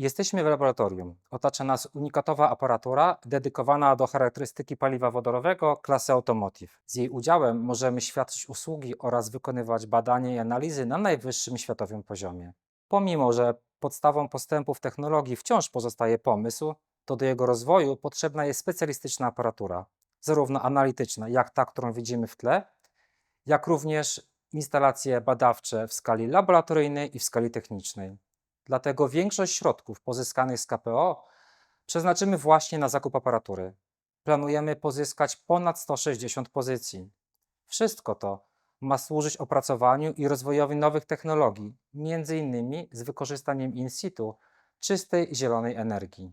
Jesteśmy w laboratorium. Otacza nas unikatowa aparatura dedykowana do charakterystyki paliwa wodorowego klasy Automotive. Z jej udziałem możemy świadczyć usługi oraz wykonywać badania i analizy na najwyższym światowym poziomie. Pomimo, że podstawą postępów technologii wciąż pozostaje pomysł, to do jego rozwoju potrzebna jest specjalistyczna aparatura, zarówno analityczna, jak ta, którą widzimy w tle, jak również instalacje badawcze w skali laboratoryjnej i w skali technicznej. Dlatego większość środków pozyskanych z KPO przeznaczymy właśnie na zakup aparatury. Planujemy pozyskać ponad 160 pozycji. Wszystko to ma służyć opracowaniu i rozwojowi nowych technologii, między innymi z wykorzystaniem in situ czystej zielonej energii.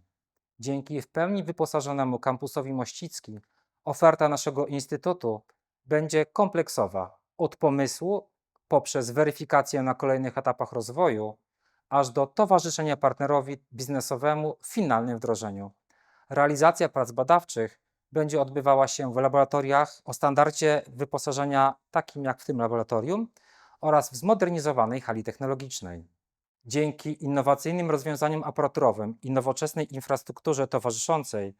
Dzięki w pełni wyposażonemu kampusowi Mościcki oferta naszego instytutu będzie kompleksowa od pomysłu poprzez weryfikację na kolejnych etapach rozwoju, aż do towarzyszenia partnerowi biznesowemu w finalnym wdrożeniu. Realizacja prac badawczych będzie odbywała się w laboratoriach o standardzie wyposażenia takim jak w tym laboratorium oraz w zmodernizowanej hali technologicznej. Dzięki innowacyjnym rozwiązaniom aparaturowym i nowoczesnej infrastrukturze towarzyszącej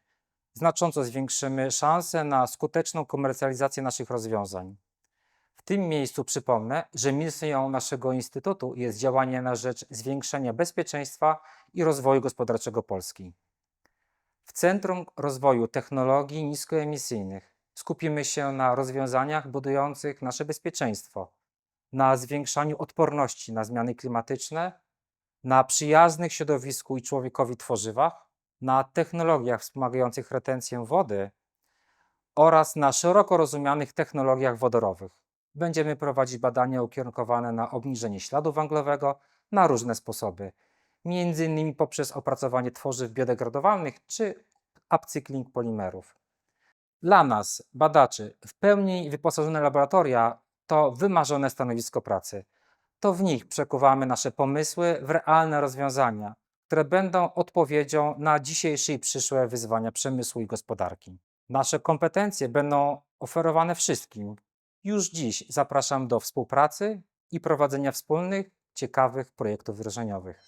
znacząco zwiększymy szanse na skuteczną komercjalizację naszych rozwiązań. Tym miejscu przypomnę, że misją naszego Instytutu jest działanie na rzecz zwiększenia bezpieczeństwa i rozwoju gospodarczego Polski. W Centrum Rozwoju Technologii Niskoemisyjnych skupimy się na rozwiązaniach budujących nasze bezpieczeństwo, na zwiększaniu odporności na zmiany klimatyczne, na przyjaznych środowisku i człowiekowi tworzywach, na technologiach wspomagających retencję wody oraz na szeroko rozumianych technologiach wodorowych. Będziemy prowadzić badania ukierunkowane na obniżenie śladu węglowego na różne sposoby, innymi poprzez opracowanie tworzyw biodegradowalnych czy upcykling polimerów. Dla nas, badaczy, w pełni wyposażone laboratoria to wymarzone stanowisko pracy. To w nich przekuwamy nasze pomysły w realne rozwiązania, które będą odpowiedzią na dzisiejsze i przyszłe wyzwania przemysłu i gospodarki. Nasze kompetencje będą oferowane wszystkim. Już dziś zapraszam do współpracy i prowadzenia wspólnych, ciekawych projektów wdrożeniowych.